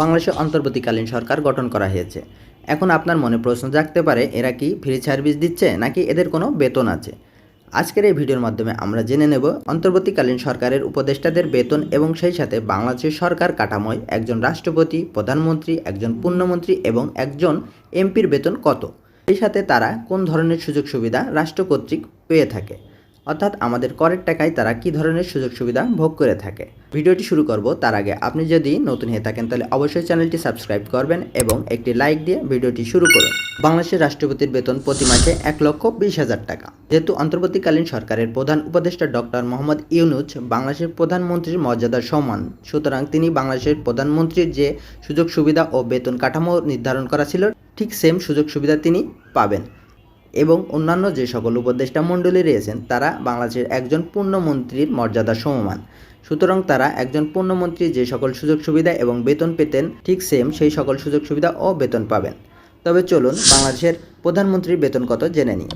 বাংলাদেশে অন্তর্বর্তীকালীন সরকার গঠন করা হয়েছে। এখন আপনার মনে প্রশ্ন জাগতে পারে, এরা কি ফ্রি সার্ভিস দিচ্ছে নাকি এদের কোনো বেতন আছে? আজকের এই ভিডিওর মাধ্যমে আমরা জেনে নেব, অন্তর্বর্তীকালীন সরকারের উপদেষ্টাদের বেতন এবং সেই সাথে বাংলাদেশের সরকার কাঠামোয় একজন রাষ্ট্রপতি, প্রধানমন্ত্রী, একজন পূর্ণমন্ত্রী এবং একজন এমপির বেতন কত? সেই সাথে তারা কোন ধরনের সুযোগ সুবিধা রাষ্ট্র কর্তৃক পেয়ে থাকে? অর্থাৎ আমাদের করের টাকায় তারা কি ধরনের সুযোগ সুবিধা ভোগ করে থাকে। ভিডিওটি শুরু করব, তার আগে আপনি যদি নতুন হয়ে থাকেন, তাহলে অবশ্যই চ্যানেলটি সাবস্ক্রাইব করবেন এবং একটি লাইক দিয়ে ভিডিওটি শুরু করুন। বাংলাদেশের রাষ্ট্রপতির বেতন প্রতি মাসে এক লক্ষ বিশ হাজার টাকা। যেহেতু অন্তর্বর্তীকালীন সরকারের প্রধান উপদেষ্টা ডক্টর মোহাম্মদ ইউনুজ বাংলাদেশের প্রধানমন্ত্রীর মর্যাদার সমান, সুতরাং তিনি বাংলাদেশের প্রধানমন্ত্রীর যে সুযোগ সুবিধা ও বেতন কাঠামো নির্ধারণ করা ছিল, ঠিক সেম সুযোগ সুবিধা তিনি পাবেন। এবং অন্যান্য যে সকল উপদেষ্টা মণ্ডলী রয়েছেন, তারা বাংলাদেশের একজন পূর্ণমন্ত্রীর মর্যাদা সমমান। সুতরাং তারা একজন পূর্ণমন্ত্রী যে সকল সুযোগ সুবিধা এবং বেতন পেতেন, ঠিক সেম সেই সকল সুযোগ সুবিধা ও বেতন পাবেন। তবে চলুন বাংলাদেশের প্রধানমন্ত্রীর বেতন কত জেনে নিই।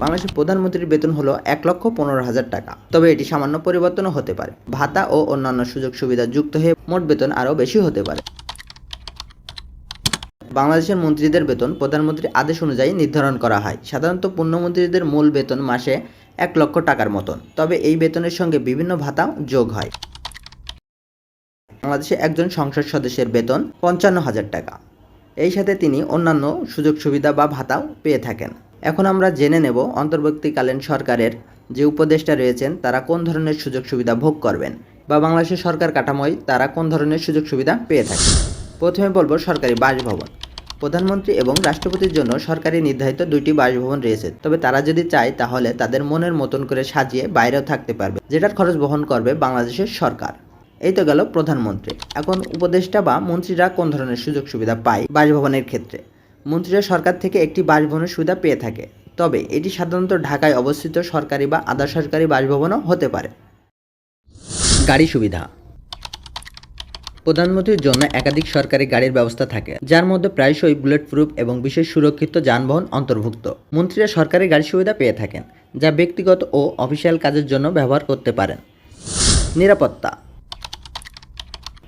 বাংলাদেশের প্রধানমন্ত্রীর বেতন হলো এক লক্ষ পনেরো হাজার টাকা। তবে এটি সামান্য পরিবর্তনও হতে পারে। ভাতা ও অন্যান্য সুযোগ সুবিধা যুক্ত হয়ে মোট বেতন আরও বেশি হতে পারে। বাংলাদেশের মন্ত্রীদের বেতন প্রধানমন্ত্রীর আদেশ অনুযায়ী নির্ধারণ করা হয়। সাধারণত পূর্ণমন্ত্রীদের মূল বেতন মাসে এক লক্ষ টাকার মতন। তবে এই বেতনের সঙ্গে বিভিন্ন ভাতা যোগ হয়। বাংলাদেশে একজন সংসদ সদস্যের বেতন পঞ্চান্ন হাজার টাকা। এই সাথে তিনি অন্যান্য সুযোগ সুবিধা বা ভাতাও পেয়ে থাকেন। এখন আমরা জেনে নেব অন্তর্বর্তীকালীন সরকারের যে উপদেষ্টা রয়েছেন, তারা কোন ধরনের সুযোগ সুবিধা ভোগ করবেন বা বাংলাদেশের সরকার কাঠামোয় তারা কোন ধরনের সুযোগ সুবিধা পেয়ে থাকে। প্রথমে বলব সরকারি বাসভবন। প্রধানমন্ত্রী এবং রাষ্ট্রপতির জন্য সরকারি নির্ধারিত দুইটি বাসভবন রয়েছে। তবে তারা যদি চায়, তাহলে তাদের মনের মতন করে সাজিয়ে বাইরেও থাকতে পারবে, যেটার খরচ বহন করবে বাংলাদেশের সরকার। এই তো গেল প্রধানমন্ত্রী। এখন উপদেষ্টা বা মন্ত্রীরা কোন ধরনের সুযোগ সুবিধা পায় বাসভবনের ক্ষেত্রে? মন্ত্রীরা সরকার থেকে একটি বাসভবনের সুবিধা পেয়ে থাকে। তবে এটি সাধারণত ঢাকায় অবস্থিত সরকারি বা আধা সরকারি বাসভবনও হতে পারে। গাড়ি সুবিধা। প্রধানমন্ত্রীর জন্য একাধিক সরকারি গাড়ির ব্যবস্থা থাকে, যার মধ্যে প্রায়শই বুলেট প্রুফ এবং বিশেষ সুরক্ষিত যানবাহন অন্তর্ভুক্ত। মন্ত্রীরা সরকারি গাড়ি সুবিধা পেয়ে থাকেন, যা ব্যক্তিগত ও অফিসিয়াল কাজের জন্য ব্যবহার করতে পারেন। নিরাপত্তা।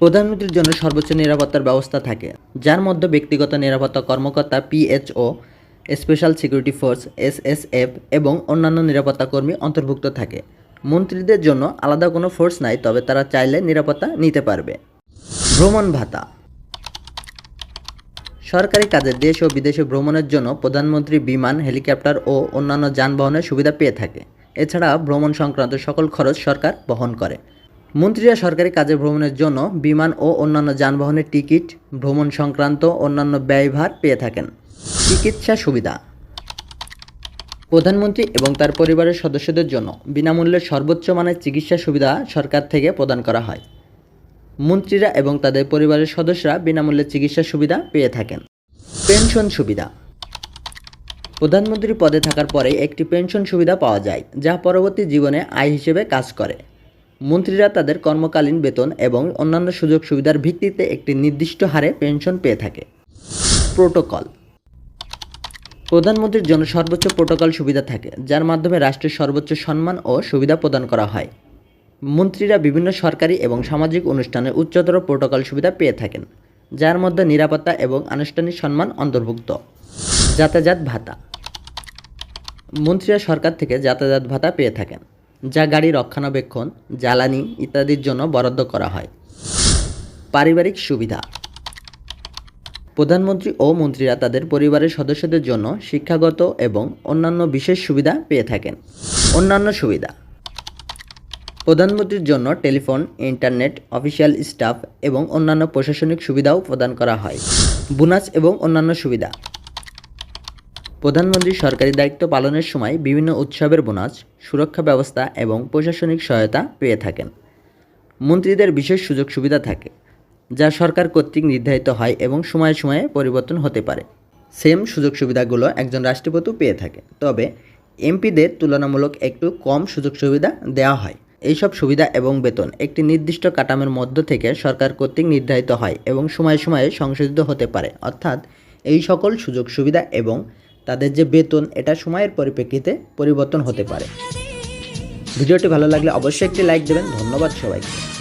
প্রধানমন্ত্রীর জন্য সর্বোচ্চ নিরাপত্তার ব্যবস্থা থাকে, যার মধ্যে ব্যক্তিগত নিরাপত্তা কর্মকর্তা PHO special security force SSF এবং অন্যান্য নিরাপত্তা কর্মী অন্তর্ভুক্ত থাকে। মন্ত্রীদের জন্য আলাদা কোনো ফোর্স নাই, তবে তারা চাইলে নিরাপত্তা নিতে পারবে। ভ্রমণ ভাতা। সরকারি কাজে দেশ ও বিদেশে ভ্রমণের জন্য প্রধানমন্ত্রী বিমান, হেলিকপ্টার ও অন্যান্য যানবাহনের সুবিধা পেয়ে থাকে। এছাড়া ভ্রমণ সংক্রান্ত সকল খরচ সরকার বহন করে। মন্ত্রীরা সরকারি কাজে ভ্রমণের জন্য বিমান ও অন্যান্য যানবাহনের টিকিট, ভ্রমণ সংক্রান্ত অন্যান্য ব্যয়ভার পেয়ে থাকেন। চিকিৎসা সুবিধা। প্রধানমন্ত্রী এবং তার পরিবারের সদস্যদের জন্য বিনামূল্যে সর্বোচ্চ মানের চিকিৎসা সুবিধা সরকার থেকে প্রদান করা হয়। মন্ত্রীরা এবং তাদের পরিবারের সদস্যরা বিনামূল্যে চিকিৎসা সুবিধা পেয়ে থাকেন। পেনশন সুবিধা। প্রধানমন্ত্রী পদে থাকার পরে একটি পেনশন সুবিধা পাওয়া যায়, যা পরবর্তী জীবনে আয় হিসেবে কাজ করে। মন্ত্রীরা তাদের কর্মকালীন বেতন এবং অন্যান্য সুযোগ সুবিধার ভিত্তিতে একটি নির্দিষ্ট হারে পেনশন পেয়ে থাকে। প্রোটোকল। প্রধানমন্ত্রীর জন্য সর্বোচ্চ প্রোটোকল সুবিধা থাকে, যার মাধ্যমে রাষ্ট্রের সর্বোচ্চ সম্মান ও সুবিধা প্রদান করা হয়। মন্ত্রীরা বিভিন্ন সরকারি এবং সামাজিক অনুষ্ঠানে উচ্চতর প্রোটোকল সুবিধা পেয়ে থাকেন, যার মধ্যে নিরাপত্তা এবং আনুষ্ঠানিক সম্মান অন্তর্ভুক্ত। যাতায়াত ভাতা। মন্ত্রীরা সরকার থেকে যাতায়াত ভাতা পেয়ে থাকেন, যা গাড়ি রক্ষণাবেক্ষণ, জ্বালানি ইত্যাদির জন্য বরাদ্দ করা হয়। পারিবারিক সুবিধা। প্রধানমন্ত্রী ও মন্ত্রীরা তাদের পরিবারের সদস্যদের জন্য শিক্ষাগত এবং অন্যান্য বিশেষ সুবিধা পেয়ে থাকেন। অন্যান্য সুবিধা। প্রধানমন্ত্রীর জন্য টেলিফোন, ইন্টারনেট, অফিসিয়াল স্টাফ এবং অন্যান্য প্রশাসনিক সুবিধাও প্রদান করা হয়। বোনাস এবং অন্যান্য সুবিধা। প্রধানমন্ত্রী সরকারি দায়িত্ব পালনের সময় বিভিন্ন উৎসবের বোনাস, সুরক্ষা ব্যবস্থা এবং প্রশাসনিক সহায়তা পেয়ে থাকেন। মন্ত্রীদের বিশেষ সুযোগ সুবিধা থাকে, যা সরকার কর্তৃক নির্ধারিত হয় এবং সময়ে সময়ে পরিবর্তন হতে পারে। সেম সুযোগ সুবিধাগুলো একজন রাষ্ট্রপতিও পেয়ে থাকে, তবে এমপিদের তুলনামূলক একটু কম সুযোগ সুবিধা দেওয়া হয়। এইসব সুবিধা এবং বেতন একটি নির্দিষ্ট কাঠামোর মধ্য থেকে সরকার কর্তৃক নির্ধারিত হয় এবং সময়ে সময়ে সংশোধিত হতে পারে। অর্থাৎ এই সকল সুযোগ সুবিধা এবং তাদের যে বেতন, এটা সময়ের পরিপ্রেক্ষিতে পরিবর্তন হতে পারে। ভিডিওটি ভালো লাগলে অবশ্যই একটি লাইক দেবেন। ধন্যবাদ সবাইকে।